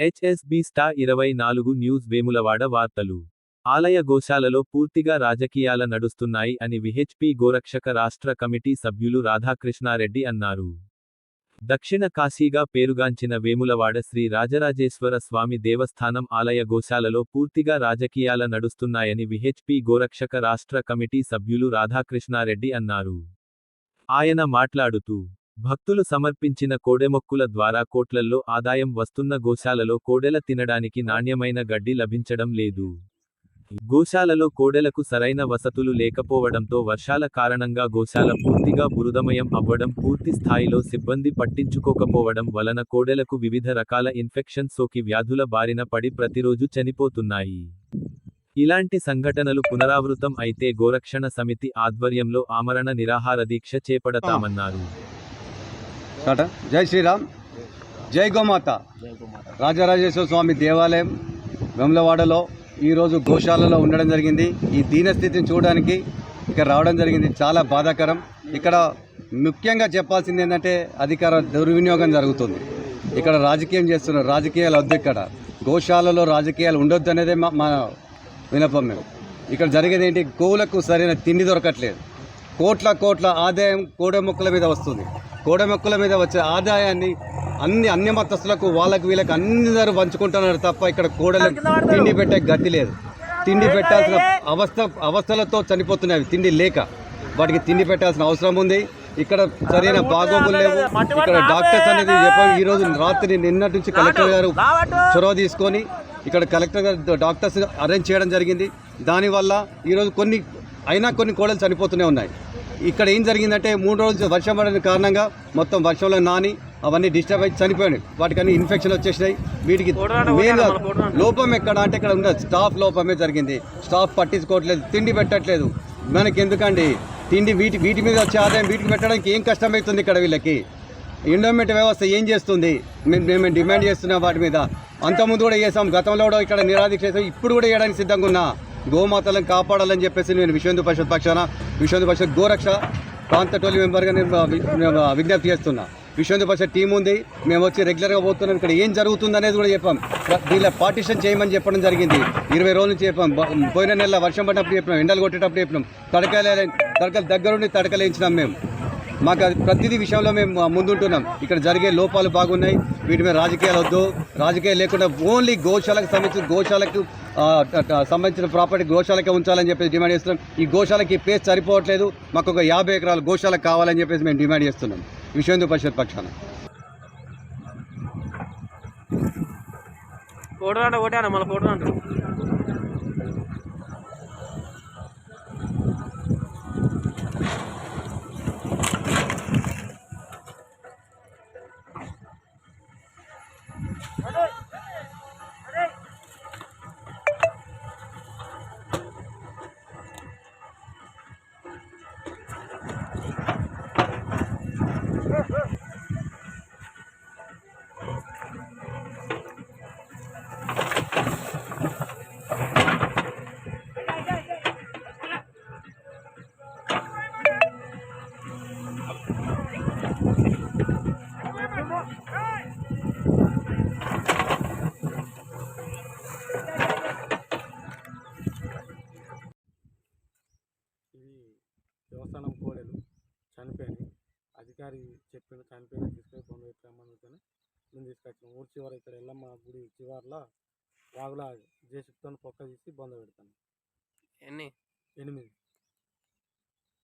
HSB స్టా ఇరవై నాలుగు న్యూస్ వేములవాడ వార్తలు. ఆలయ గోశాలలో పూర్తిగా రాజకీయాల నడుస్తున్నాయి అని విహెచ్పి గోరక్షక రాష్ట్ర కమిటీ సభ్యులు రాధాకృష్ణారెడ్డి అన్నారు. దక్షిణ కాశీగా పేరుగాంచిన వేములవాడ శ్రీ రాజరాజేశ్వర స్వామి దేవస్థానం ఆలయ గోశాలలో పూర్తిగా రాజకీయాల నడుస్తున్నాయని విహెచ్పి గోరక్షక రాష్ట్ర కమిటీ సభ్యులు రాధాకృష్ణారెడ్డి అన్నారు. ఆయన మాట్లాడుతూ భక్తులు సమర్పించిన కోడెమొక్కుల ద్వారా కోట్లల్లో ఆదాయం వస్తున్న గోశాలలో కోడెల తినడానికి నాణ్యమైన గడ్డి లభించడం లేదు. గోశాలలో కోడెలకు సరైన వసతులు లేకపోవడంతో వర్షాల కారణంగా గోశాల పూర్తిగా బురదమయం అవ్వడం పూర్తి స్థాయిలో సిబ్బంది పట్టించుకోకపోవడం వలన కోడెలకు వివిధ రకాల ఇన్ఫెక్షన్ సోకి వ్యాధుల బారిన పడి ప్రతిరోజు చనిపోతున్నాయి. ఇలాంటి సంఘటనలు పునరావృతం అయితే గోరక్షణ సమితి ఆధ్వర్యంలో ఆమరణ నిరాహార దీక్ష చేపడతామన్నారు. టాటా? జై శ్రీరామ్. జై గోమాత. రాజరాజేశ్వర స్వామి దేవాలయం వెమ్లవాడలో ఈరోజు గోశాలలో ఉండడం జరిగింది. ఈ దీనస్థితిని చూడడానికి ఇక్కడ రావడం జరిగింది. చాలా బాధాకరం. ఇక్కడ ముఖ్యంగా చెప్పాల్సింది ఏంటంటే అధికార దుర్వినియోగం జరుగుతుంది. ఇక్కడ రాజకీయం చేస్తున్నారు రాజకీయాలు వద్దు ఇక్కడ గోశాలలో రాజకీయాలు ఉండొద్దు అనేదే మా మా వినపం మేము. ఇక్కడ జరిగేది ఏంటి? గోవులకు సరైన తిండి దొరకట్లేదు. కోట్ల కోట్ల ఆదాయం కోడెమొక్కల మీద వస్తుంది. కోడెమొక్కల మీద వచ్చే ఆదాయాన్ని అన్ని అన్య మతస్థులకు వాళ్ళకు వీళ్ళకి అందరూ పంచుకుంటున్నారు తప్ప ఇక్కడ కోడలకు తిండి పెట్టే గతి లేదు. తిండి పెట్టాల్సిన అవస్థ అవస్థలతో చనిపోతున్నాయి అవి తిండి లేక. వాటికి తిండి పెట్టాల్సిన అవసరం ఉంది. ఇక్కడ సరైన బాగోగులు లేవు. ఇక్కడ డాక్టర్స్ అనేది చెప్పారు. ఈ రోజు రాత్రి నిన్నటి నుంచి కలెక్టర్ గారు చొరవ తీసుకొని ఇక్కడ కలెక్టర్ గారు డాక్టర్స్ అరేంజ్ చేయడం జరిగింది. దానివల్ల ఈరోజు కొన్ని అయినా కొన్ని కోడలు చనిపోతూనే ఉన్నాయి. ఇక్కడ ఏం జరిగిందంటే మూడు రోజులు వర్షం పడిన కారణంగా మొత్తం వర్షంలో నాని అవన్నీ డిస్టర్బ్ అయి చనిపోయాయి వాటికి అన్ని ఇన్ఫెక్షన్ వచ్చేసినాయి వీటికి లోపం ఎక్కడ అంటే ఇక్కడ ఉన్న స్టాఫ్ లోపమే జరిగింది. స్టాఫ్ పట్టించుకోవట్లేదు తిండి పెట్టట్లేదు. మనకి ఎందుకండి తిండి వీటి వీటి మీద వచ్చే ఆదాయం వీటికి పెట్టడానికి ఏం కష్టమవుతుంది ఇక్కడ వీళ్ళకి? ఎండోమెంట్ వ్యవస్థ ఏం చేస్తుంది? మేము మేము డిమాండ్ చేస్తున్నాం వాటి మీద. అంతకుముందు కూడా చేసాం. గతంలో కూడా ఇక్కడ నిరాదీక్ష చేసాం. ఇప్పుడు కూడా చేయడానికి సిద్ధంగా ఉన్నా. గోమాతలను కాపాడాలని చెప్పేసి నేను విశ్వందు పరిషత్ పక్షాన విశ్వందు పరిషత్ గోరక్ష ప్రాంత టోలీ మెంబర్గా నేను విజ్ఞప్తి చేస్తున్నా. విశ్వందు పరిషత్ టీం ఉంది మేము వచ్చి రెగ్యులర్గా పోతున్నాం ఇక్కడ ఏం జరుగుతుంది అనేది కూడా చెప్పాం. దీనిలో పార్టిషన్ చేయమని చెప్పడం జరిగింది. ఇరవై రోజుల నుంచి చెప్పాం. పోయిన నెల వర్షం పడినప్పుడు చెప్పినాం ఎండలు కొట్టేటప్పుడు చెప్పినాం. తడకలే తడకలు దగ్గరుండి తడకలేయించినాం మేము. మాకు అది ప్రతిదీ విషయంలో మేము ముందుంటున్నాం. ఇక్కడ జరిగే లోపాలు బాగున్నాయి. వీటి మీద రాజకీయాలు వద్దు. రాజకీయాలు లేకుండా ఓన్లీ గోశాలకు సంబంధించిన గోశాలకు సంబంధించిన ప్రాపర్టీ గోశాలకే ఉంచాలని చెప్పేసి డిమాండ్ చేస్తున్నాం. ఈ గోశాలకి ప్లేస్ సరిపోవట్లేదు. మాకు ఒక యాభై ఎకరాల గోశాలకు కావాలని చెప్పేసి మేము డిమాండ్ చేస్తున్నాం. విశ్వ పరిషత్ పక్షాన. ఫోటో అంటే ఒకటే అన్న మళ్ళీ ఫోటో అంటారు Come on. దేవస్థానం కోడలు చనిపోయినాయి అధికారి చెప్పిన చనిపోయిన తీసుకొని బొంద పెట్టామనుకుని మేము తీసుకొచ్చాం ఊరి చివర ఇక్కడ ఎల్లమ్మ గుడి చివర్లో వాగుల జేసిప్తో పొక్క తీసి బొంద పెడతాను. ఎన్ని? ఎనిమిది.